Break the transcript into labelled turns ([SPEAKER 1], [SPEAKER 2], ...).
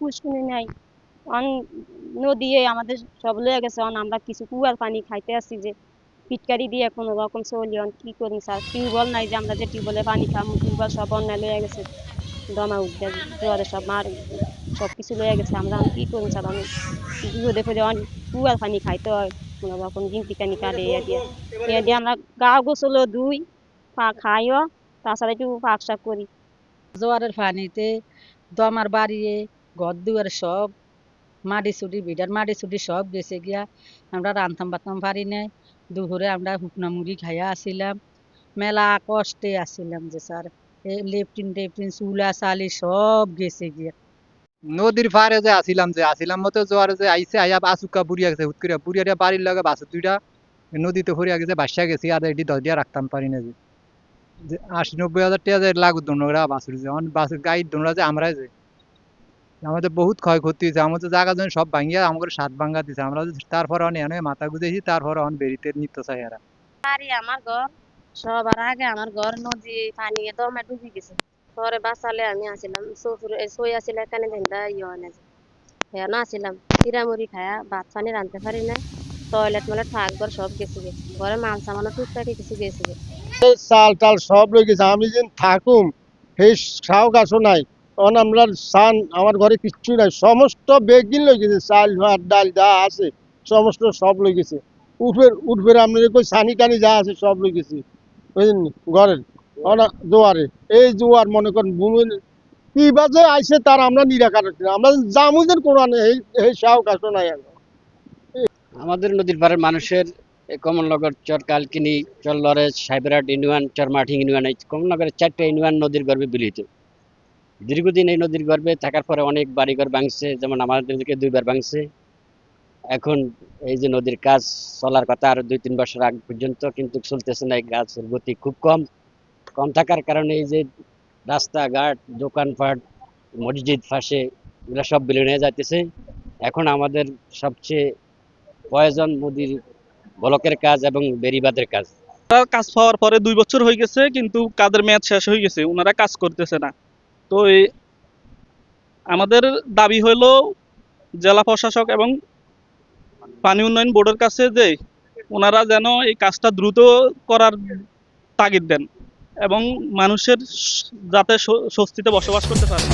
[SPEAKER 1] পুষ্কুনি নাই। অন নদী আমাদের সব লয়ে গেছে। অন আমরা কিছু কুয়ার পানি খাইতে আসি যে, পিটকারি দিয়ে কোনো রকম চলি। অন কি করি স্যার? টিউবওয়েল নাই যে আমরা যে টিউবওয়েলে পানি খামু, টিউবওয়েল সব অন্যায় লয়ে গেছে। দমা উঠে জোয়ারে সব মার, সব কিছু লয়ে গেছে। আমরা কি করি স্যার? আমি বিপদে ফেলে অন কুয়ার পানি খাইতে হয়, কোনো রকম গিনতি কানি কাটে ইয়ে দিয়ে। ইয়ে দিয়ে আমরা গা গোসলও ধুই, পা খাইও, তাছাড়া একটু পাক শাক করি।
[SPEAKER 2] জোয়ারের পানিতে দমার বাড়িয়ে ঘর দুয়ার সব, মাটি চুটি বিডার মাটি চুটি সব গেছে গিয়া আমরা রান্তাম বাতাম পারি নাই। দুপুরে আমরা শুকনা মুড়ি খাইয়া আসিলাম। মেলা কষ্টে আসিলাম যে স্যার, এই লেফটিন টেফটিন চুলা, চালি সব গেছে গিয়া।
[SPEAKER 3] নদীর পারে যে আসিলাম যে, আসিলাম মতো জোয়ারে যে আইসে আইয়া বাসুকা বুড়িয়া গেছে হুট করে বুড়িয়া বাড়ির লগে বাসু দুইটা নদীতে ফরিয়া গেছে, বাসা গেছি, আর এটি দশ দিয়া রাখতাম পারি না যে। আশি নব্বই হাজার টাকা যে লাগু দোনোরা বাসুর যে, অন বাসুর গাড়ির দোনোরা যে আমরাই যে। আমাদের বহুত ক্ষয়ক্ষতি হয়েছে। আমাদের জায়গা জমি সব ভাঙিয়া আমাদের সাত ভাঙ্গা দিছে। আমরা যে তারপরে অন এনে মাথা গুজেছি তারপরে অন বেরিতে নিত্য চাই এরা।
[SPEAKER 1] বাড়ি আমার ঘর সবার আগে আমার ঘর নদী পানি দমে ডুবি গেছে। পরে বাঁচালে আমি আসিলাম শ্বশুর সই আসিল এখানে দেন্দা ইয়ে হয় না হ্যাঁ না আসিলাম চিরামুড়ি খায়া ভাত পানি রাঁধতে পারি না টয়লেট ময়লেট থাক ঘর সব গেছে গে। ঘরে মাল সামানো টুকটাকি কিছু গেছে গে।
[SPEAKER 4] চাল টাল সব লই গেছে আমি যেন থাকুম সেই চাও গাছও নাই। তখন আমরা চান আমার ঘরে কিচ্ছু নাই, সমস্ত বেগিন লই গেছে, চাল, ভাত, ডাল যা আছে, সমস্ত সব লই গেছে। উঠবের উঠবের আপনাদের কই সানি টানি যা আছে সব লই গেছি, বুঝলেন ঘরের জোয়ারে এই জোয়ার মনে করেন ভূমি কি বাজে আইসে তার আমরা নিরাকার আমরা জামুদের নেই এই এই গাছও নাই
[SPEAKER 5] আমাদের নদীর পাড়ের মানুষের কমলনগর চর কালকিনি, চর লরেজ সাইবরাট ইউনিয়ন, চর মাঠিং ইউনিয়ন, এই কমলনগরের চারটে ইউনিয়ন নদীর গর্ভে বিলিত। দীর্ঘদিন এই নদীর গর্ভে থাকার পরে অনেক বাড়িঘর ভাঙছে, যেমন আমাদেরকে দুইবার ভাঙছে। এখন এই যে নদীর কাজ চলার কথা আরও দুই, তিন বছর আগ পর্যন্ত কিন্তু চলতেছে না, এই গাছের গতি খুব কম। কম থাকার কারণে এই যে রাস্তাঘাট, দোকানপাট, মসজিদ, ফাঁসে, এগুলো সব বিলীন হয়ে যাইতেছে। এখন আমাদের সবচেয়ে প্রয়োজন নদীর ব্লকের কাজ এবং বেরিবাদের কাজ।
[SPEAKER 6] কাজ পাওয়ার পরে দুই বছর হয়ে গেছে, কিন্তু কাজের মেয়াদ শেষ হয়ে গেছে, ওনারা কাজ করতেছে না। তো এই আমাদের দাবি হইল জেলা প্রশাসক এবং পানি উন্নয়ন বোর্ডের কাছে যে ওনারা যেন এই কাজটা দ্রুত করার তাগিদ দেন এবং মানুষের যাতে স্বস্তিতে বসবাস করতে পারে।